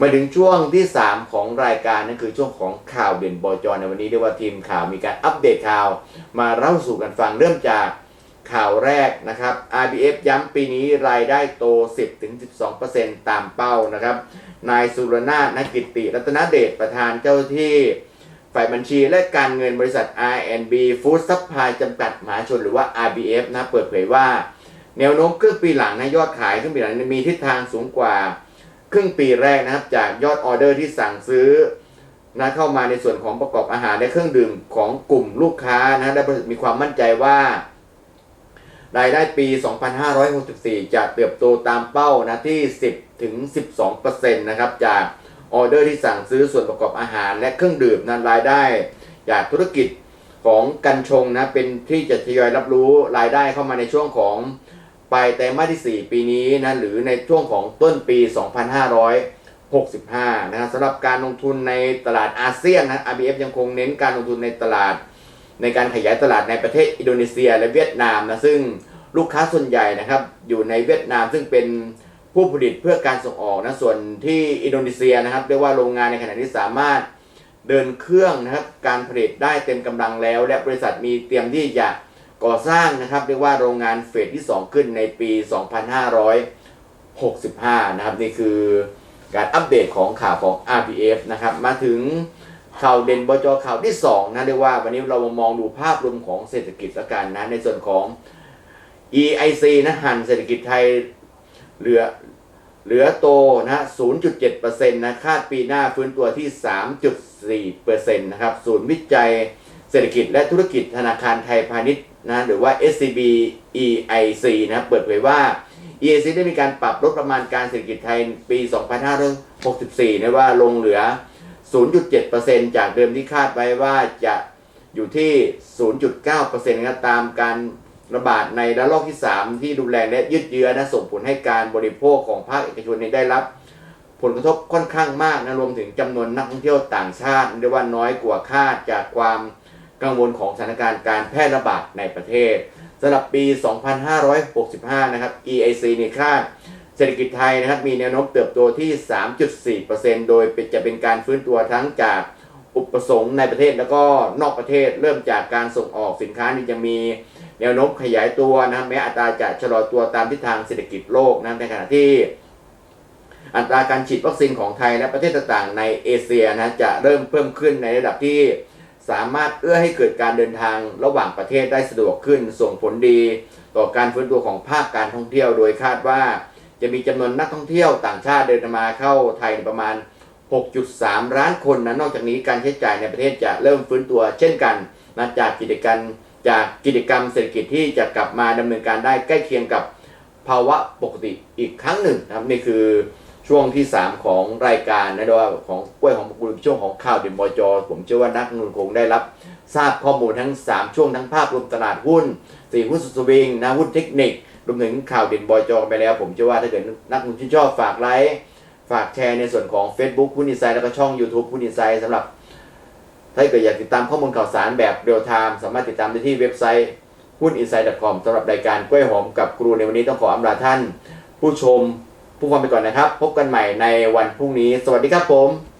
มาถึงช่วงที่ 3 ของรายการนั่นคือช่วงของข่าวเด่นบจในวันนี้เรียกว่าทีมข่าวมีการอัปเดตข่าว มาเล่าสู่กันฟังเริ่มจากข่าวแรกนะครับ RBF ย้ำปีนี้รายได้โต 10-12%ตามเป้านะครับ นายสุรนาถนกิตติรัตนเดชประธานเจ้าหน้าที่ฝ่ายบัญชีและการเงินบริษัท R&B Food Supply จำกัดมหาชนหรือว่า RBF นะเปิดเผยว่า แนวโน้มครึ่งปีหลังนะยอดขายครึ่งปีหลังมีทิศทางสูงกว่า ครึ่งปีแรกนะครับ จากยอดออเดอร์ที่สั่งซื้อนะเข้ามาในส่วนของประกอบอาหารและเครื่องดื่มของกลุ่มลูกค้านะได้มีความมั่นใจว่ารายได้ปี 2564 จะเติบโตตามเป้านะที่ 10ถึง12%นะครับจากออเดอร์ที่สั่งซื้อส่วนประกอบอาหารและเครื่องดื่มนั้นรายได้ จากธุรกิจของกันชงนะเป็นที่จะทยอยรับรู้รายได้เข้ามาในช่วงของ ปไตรมาสที่ 4 ปีนี้นะหรือในช่วงของต้นปี 2565 นะครับสำหรับการลงทุนในตลาดอาเซียนนะ RBF ยังคงเน้นการลงทุนในตลาด ในการขยายตลาดในประเทศอินโดนีเซียและเวียดนามนะซึ่งลูกค้าส่วนใหญ่นะครับอยู่ในเวียดนามซึ่งเป็นผู้ผลิตเพื่อการส่งออกนะส่วนที่อินโดนีเซียนะครับเรียกว่าโรงงานในขณะนี้สามารถเดินเครื่องนะครับการผลิตได้เต็มกำลังแล้ว และบริษัทมีเตรียมที่จะ ก่อสร้างนะครับเรียกว่าโรงงานเฟสที่ 2 ขึ้นในปี 2565 นะครับนี่คือการอัปเดตของข่าวของ RBF นะครับมาถึงข่าวเด่นบจข่าวที่ 2 นะเรียกว่าวันนี้เรามามองดูภาพรวมของเศรษฐกิจละกันนะในส่วนของ EIC นะหันเศรษฐกิจไทยเหลือเหลือโตนะ 0.7%นะคาดปีหน้าฟื้นตัวที่ 3.4%นะครับศูนย์วิจัย เศรษฐกิจและธุรกิจธนาคารไทยพาณิชย์นะหรือว่า SCB EIC นะเปิดเผยว่า EIC ได้มีการปรับลดประมาณการเศรษฐกิจไทยปี 2564นะว่าลงเหลือ 0.7%จากเดิมที่คาดไว้ว่าจะอยู่ที่ 0.9%นะตามการระบาดในระลอกที่ 3 ที่รุนแรงและยืดเยื้อนะส่งผลให้การบริโภคของภาคเอกชนได้รับ ผลกระทบค่อนข้างมากนะรวมถึงจำนวนนักท่องเที่ยวต่างชาติเรียกว่าน้อยกว่าคาดจากความ กังวลของสถานการณ์การแพร่ระบาดในประเทศสำหรับปี 2565 นะครับ EIC ในคาดเศรษฐกิจไทยนะครับมีแนวโน้มเติบโตที่ 3.4%โดยเป็นจะเป็นการฟื้นตัวทั้งจากอุปสงค์ในประเทศแล้วก็นอกประเทศเริ่มจากการส่งออกสินค้านี่จะมีแนวโน้มขยายตัวนะแม้อัตราจะชะลอตัวตามทิศทางเศรษฐกิจโลกนะในขณะที่ อัตราการฉีดวัคซีนของไทยและประเทศต่างๆในเอเชียนะจะเริ่มเพิ่มขึ้นในระดับที่ สามารถเอื้อให้เกิดการเดินทางระหว่างประเทศได้สะดวกขึ้น ส่งผลดี ต่อการฟื้นตัวของภาคการท่องเที่ยว โดยคาดว่า จะมีจำนวนนักท่องเที่ยวต่างชาติเดินมาเข้าไทยประมาณ 6.3 ล้านคนนะนอกจากนี้การใช้จ่ายในประเทศจะเริ่มฟื้นตัว เช่นกันนะจากกิจการจากกิจกรรมเศรษฐกิจที่จะกลับมาดำเนินการได้ใกล้เคียงกับภาวะปกติอีกครั้งหนึ่งนะครับนี่คือ ช่วงที่ 3 ของรายการนะโดยว่าของกล้วยของกุลช่วงของข่าวเด่นบจผมเชื่อว่านักลงทุนคงได้รับทราบข้อมูลทั้ง 3 ช่วงทั้งภาพรวมตลาดหุ้นสี่หุ้นสุสวิงนะหุ้นเทคนิครวมถึงข่าวเด่นบอยจอไปแล้ว ผมเชื่อว่าถ้าเกิดนักลงทุนชอบฝากไลค์ฝากแชร์ในส่วนของ Facebook หุ้นอินไซด์แล้วก็ช่อง YouTube หุ้นอินไซด์สำหรับ ถ้าเกิดอยากติดตามข้อมูลข่าวสารแบบเรียลไทม์สามารถติดตามได้ที่เว็บไซต์หุ้น insight.com สำหรับรายการกล้วยหอมกับครูในวันนี้ต้องขออำลาท่าน ผู้ชม ผู้ฟังไปก่อนนะครับ พบกันใหม่ในวันพรุ่งนี้ สวัสดีครับผม